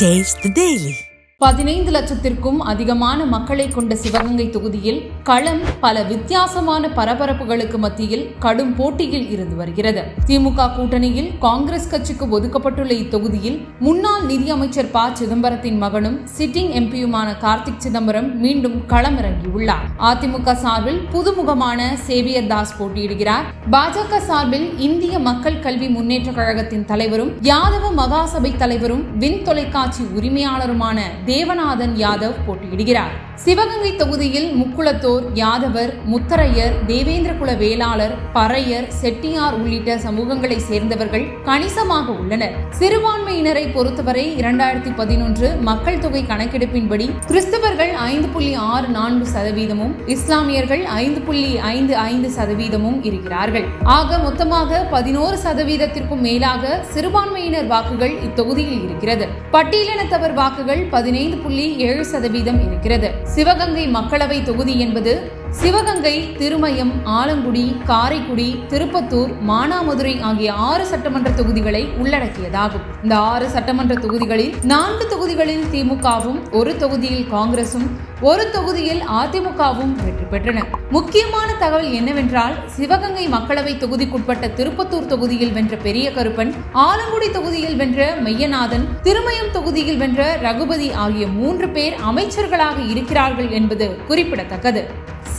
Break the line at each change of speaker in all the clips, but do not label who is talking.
Taste the Daily.
பதினைந்து லட்சத்திற்கும் அதிகமான மக்களை கொண்ட சிவகங்கை தொகுதியில் களம் பல வித்தியாசமான பரபரப்புகளுக்கு மத்தியில் கடும் போட்டியில் இருந்து வருகிறது. திமுக கூட்டணியில் காங்கிரஸ் கட்சிக்கு ஒதுக்கப்பட்டுள்ள இத்தொகுதியில் முன்னாள் நிதியமைச்சர் ப. சிதம்பரத்தின் மகனும் சிட்டிங் எம்பியுமான கார்த்திக் சிதம்பரம் மீண்டும் களமிறங்கியுள்ளார். அதிமுக சார்பில் புதுமுகமான சேவியர் தாஸ் போட்டியிடுகிறார். பாஜக சார்பில் இந்திய மக்கள் கல்வி முன்னேற்ற கழகத்தின் தலைவரும் யாதவ மகாசபை தலைவரும் வின் தொலைக்காட்சி உரிமையாளருமான தேவநாதன் யாதவ் போட்டியிடுகிறார். சிவகங்கை தொகுதியில் முக்குளத்தோர் யாதவர் முத்தரையர் தேவேந்திரகுல வேளாளர் பறையர் செட்டியார் உள்ளிட்ட சமூகங்களை சேர்ந்தவர்கள் கணிசமாக உள்ளனர். சிறுபான்மையினரை பொறுத்தவரை இரண்டாயிரத்தி பதினொன்று மக்கள் தொகை கணக்கெடுப்பின்படி கிறிஸ்தவர்கள் ஐந்து புள்ளி ஆறு நான்கு சதவீதமும் இஸ்லாமியர்கள் ஐந்து புள்ளி ஐந்து ஐந்து சதவீதமும் இருக்கிறார்கள். ஆக மொத்தமாக பதினோரு சதவீதத்திற்கும் மேலாக சிறுபான்மையினர் வாக்குகள் இத்தொகுதியில் இருக்கிறது. பட்டியலினத்தவர் வாக்குகள் பதினைந்து புள்ளி ஏழு சதவீதம் இருக்கிறது. சிவகங்கை மக்களவை தொகுதி என்பது சிவகங்கை திருமயம் ஆலங்குடி காரைக்குடி திருப்பத்தூர் மானாமதுரை ஆகிய ஆறு சட்டமன்ற தொகுதிகளை உள்ளடக்கியதாகும். இந்த ஆறு சட்டமன்ற தொகுதிகளில் நான்கு தொகுதிகளில் திமுகவும் ஒரு தொகுதியில் காங்கிரசும் ஒரு தொகுதியில் அதிமுகவும் வெற்றி பெற்றன. முக்கியமான தகவல் என்னவென்றால் சிவகங்கை மக்களவை தொகுதிக்குட்பட்ட திருப்பத்தூர் தொகுதியில் வென்ற பெரிய கருப்பன் ஆலங்குடி தொகுதியில் வென்ற மெய்யநாதன் திருமயம் தொகுதியில் வென்ற ரகுபதி ஆகிய மூன்று பேர் அமைச்சர்களாக இருக்கிறார்கள் என்பது குறிப்பிடத்தக்கது.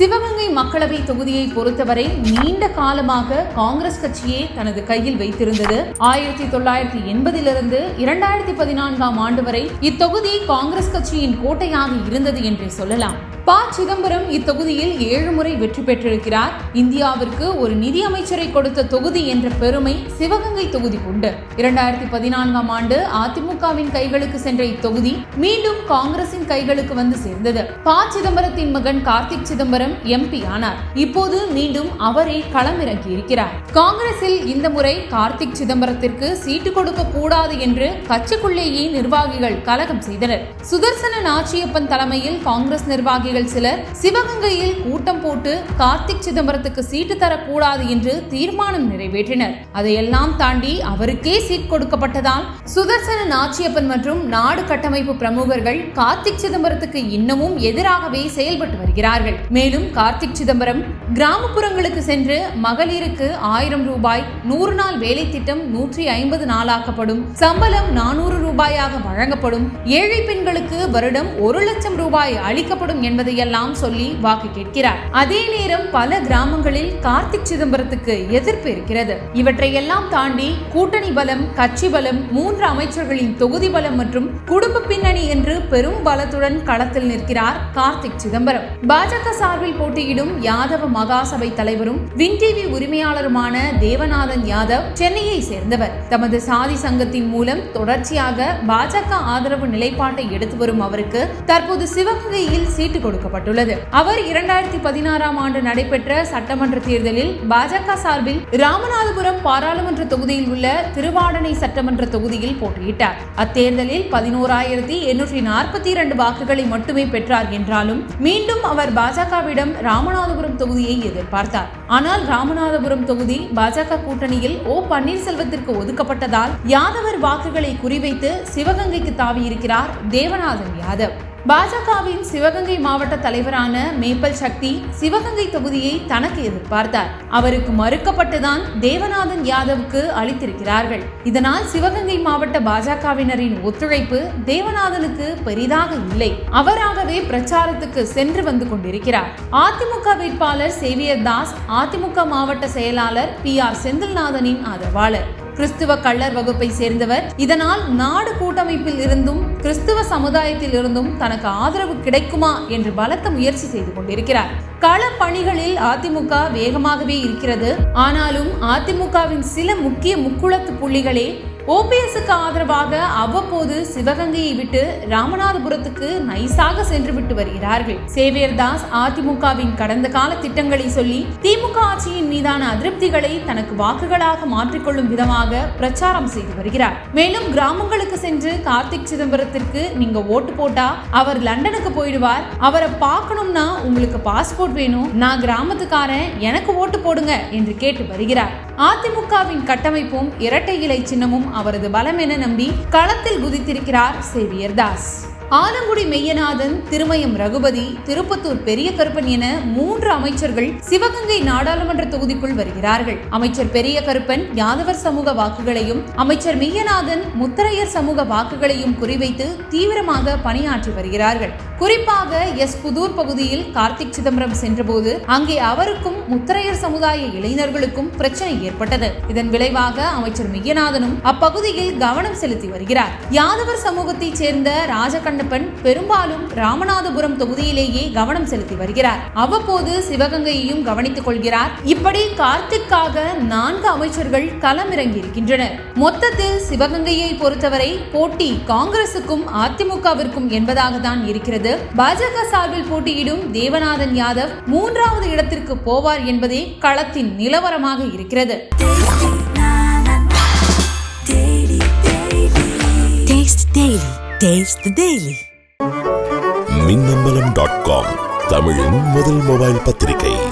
சிவகங்கை மக்களவை தொகுதியை பொறுத்தவரை நீண்ட காலமாக காங்கிரஸ் கட்சியே தனது கையில் வைத்திருந்தது. ஆயிரத்தி தொள்ளாயிரத்தி எண்பதிலிருந்து இரண்டாயிரத்தி பதினான்காம் ஆண்டு வரை இத்தொகுதி காங்கிரஸ் கட்சியின் கோட்டையாக இருந்தது என்றே சொல்லலாம். ப சிதம்பரம் இத்தொகுதியில் ஏழு முறை வெற்றி பெற்றிருக்கிறார். இந்தியாவிற்கு ஒரு நிதி அமைச்சரை கொடுத்த தொகுதி என்ற பெருமை சிவகங்கை தொகுதி உண்டு. இரண்டாயிரத்தி பதினான்காம் ஆண்டு அதிமுகவின் கைகளுக்கு சென்ற இத்தொகுதி மீண்டும் காங்கிரசின் கைகளுக்கு வந்து சேர்ந்தது. ப சிதம்பரத்தின் மகன் கார்த்திக் சிதம்பரம் எம்பி ஆனார். இப்போது மீண்டும் அவரே களமிறங்கி இருக்கிறார். காங்கிரசில் இந்த முறை கார்த்திக் சிதம்பரத்திற்கு சீட்டு கொடுக்க கூடாது என்று கட்சிக்குள்ளேயே நிர்வாகிகள் கலகம் செய்தனர். சுதர்சன நாச்சியப்பன் தலைமையில் காங்கிரஸ் நிர்வாகி நிர்வாகிகள் சிலர் சிவகங்கையில் கூட்டம் போட்டு கார்த்திக் சிதம்பரத்துக்கு சீட்டு தரக்கூடாது என்று தீர்மானம் நிறைவேற்றினர். அதையெல்லாம் தாண்டி அவருக்கே சீட் கொடுக்கப்பட்டதால் சுதர்சன நாச்சியப்பன் மற்றும் நாடு கட்டமைப்பு பிரமுகர்கள் கார்த்திக் சிதம்பரத்துக்கு இன்னமும் எதிராகவே செயல்பட்டு வருகிறார்கள். மேலும் கார்த்திக் சிதம்பரம் கிராமப்புறங்களுக்கு சென்று மகளிருக்கு ஆயிரம் ரூபாய் நூறு நாள் வேலை திட்டம் நூற்றி ஐம்பது நாளாக்கப்படும் சம்பளம் நானூறு ரூபாயாக வழங்கப்படும் ஏழை பெண்களுக்கு வருடம் ஒரு லட்சம் ரூபாய் அளிக்கப்படும் என்பதையெல்லாம் சொல்லி வாக்கு கேட்கிறார். அதே நேரம் பல கிராமங்களில் கார்த்திக் சிதம்பரத்துக்கு எதிர்ப்பு இருக்கிறது. இவற்றையெல்லாம் தாண்டி கூட்டணி பலம் கட்சி பலம் மூன்று அமைச்சர்களின் தொகுதி பலம் மற்றும் குடும்ப பின்னணி என்று பெரும் பலத்துடன் களத்தில் நிற்கிறார் கார்த்திக் சிதம்பரம். பாஜக சார்பில் போட்டியிடும் யாதவ மகாசபை தலைவரும் வின் டிவி உரிமையாளருமான தேவநாதன் யாதவ் சென்னையை சேர்ந்தவர். தமது சாதி சங்கத்தின் மூலம் தொடர்ச்சியாக பாஜக ஆதரவு நிலைப்பாட்டை எடுத்து வரும் அவருக்கு தற்போது சிவகங்கையில் சீட்டு கொடுக்கப்பட்டுள்ளது. அவர் இரண்டாயிரத்தி பதினாறாம் ஆண்டு நடைபெற்ற சட்டமன்ற தேர்தலில் பாஜக சார்பில் ராமநாதபுரம் பாராளுமன்ற தொகுதியில் உள்ள திருவாடனை சட்டமன்ற தொகுதியில் போட்டியிட்டார். அத்தேர்தலில் பதினோராயிரத்தி எண்ணூற்றி நாற்பத்தி இரண்டு வாக்குகளை மட்டுமே பெற்றார் என்றாலும் மீண்டும் அவர் பாஜகவிடம் ராமநாதபுரம் தொகுதியை எதிர்பார்த்தார். ஆனால் ராமநாதபுரம் தொகுதி பாஜக கூட்டணியில் ஓ பன்னீர்செல்வத்திற்கு ஒதுக்கப்பட்டதால் யாதவர் வாக்குகளை குறிவைத்து சிவகங்கைக்கு தாவியிருக்கிறார் தேவநாதன் யாதவ். பாஜகவின் சிவகங்கை மாவட்ட தலைவரான மேப்பல் சக்தி சிவகங்கை தொகுதியை தனக்கு எதிர்பார்த்தார். அவருக்கு மறுக்கப்பட்டுதான் தேவநாதன் யாதவுக்கு அளித்திருக்கிறார்கள். இதனால் சிவகங்கை மாவட்ட பாஜகவினரின் ஒத்துழைப்பு தேவநாதனுக்கு பெரிதாக இல்லை. அவராகவே பிரச்சாரத்துக்கு சென்று வந்து கொண்டிருக்கிறார். அதிமுக வேட்பாளர் சேவியர் தாஸ் அதிமுக மாவட்ட செயலாளர் பி ஆர் செந்தில்நாதனின் ஆதரவாளர். கிறிஸ்துவ கள்ளர் வகுப்பை சேர்ந்தவர். இதனால் நாடு கூட்டமைப்பில் இருந்தும் கிறிஸ்துவ சமுதாயத்தில் இருந்தும் தனக்கு ஆதரவு கிடைக்குமா என்று பலத்த முயற்சி செய்து கொண்டிருக்கிறார். கள பணிகளில் அதிமுக வேகமாகவே இருக்கிறது. ஆனாலும் அதிமுகவின் சில முக்கிய முக்குளத்து புள்ளிகளே ஓபிஎஸ்க்கு ஆதரவாக அவ்வப்போது சிவகங்கையை விட்டு ராமநாதபுரத்துக்கு நைசாக சென்று விட்டு வருகிறார்கள். சேவியர் தாஸ் அதிமுகவின் கடந்த கால திட்டங்களை சொல்லி திமுக ஆட்சியின் மீதான அதிருப்திகளை தனக்கு வாக்குகளாக மாற்றிக்கொள்ளும் விதமாக பிரச்சாரம் செய்து வருகிறார். மேலும் கிராமங்களுக்கு சென்று கார்த்திக் சிதம்பரத்திற்கு நீங்க ஓட்டு போட்டா அவர் லண்டனுக்கு போயிடுவார். அவரை பார்க்கணும்னா உங்களுக்கு பாஸ்போர்ட் வேணும். நான் கிராமத்துக்காரன் எனக்கு ஓட்டு போடுங்க என்று கேட்டு வருகிறார். அதிமுகவின் கட்டமைப்பும் இரட்டை இலை சின்னமும் அவரது பலம் என நம்பி களத்தில் குதித்திருக்கிறார் சேவியர் தாஸ். ஆலங்குடி மெய்யநாதன் திருமயம் ரகுபதி திருப்பத்தூர் பெரிய கருப்பன் என மூன்று அமைச்சர்கள் சிவகங்கை நாடாளுமன்ற தொகுதிக்குள் வருகிறார்கள். அமைச்சர் பெரிய கருப்பன் யாதவர் சமூக வாக்குகளையும் அமைச்சர் மெய்யநாதன் முத்தரையர் சமூக வாக்குகளையும் குறிவைத்து தீவிரமாக பணியாற்றி வருகிறார்கள். குறிப்பாக எஸ் புதூர் பகுதியில் கார்த்திக் சிதம்பரம் சென்றபோது அங்கே அவருக்கும் முத்தரையர் சமுதாய இளைஞர்களுக்கும் பிரச்சனை ஏற்பட்டது. இதன் விளைவாக அமைச்சர் மெய்யநாதனும் அப்பகுதியில் கவனம் செலுத்தி வருகிறார். யாதவர் சமூகத்தைச் சேர்ந்த ராஜகண்ணப்பன் பெரும்பாலும் ராமநாதபுரம் தொகுதியிலேயே கவனம் செலுத்தி வருகிறார். அவ்வப்போது சிவகங்கையையும் கவனித்துக் கொள்கிறார். இப்படி கார்த்திக்காக நான்கு அமைச்சர்கள் களமிறங்கி இருக்கின்றனர் மொத்தத்தில் சிவகங்கையை பொறுத்தவரை போட்டி காங்கிரசுக்கும் அதிமுகவிற்கும் என்பதாக தான் இருக்கிறது. பாஜக சார்பில் போட்டியிடும் தேவநாதன் யாதவ் மூன்றாவது இடத்திற்கு போவார் என்பதே களத்தின் நிலவரமாக இருக்கிறது.
மின்னம்பலம் டாட் காம் தமிழின் முதல் மொபைல் பத்திரிகை.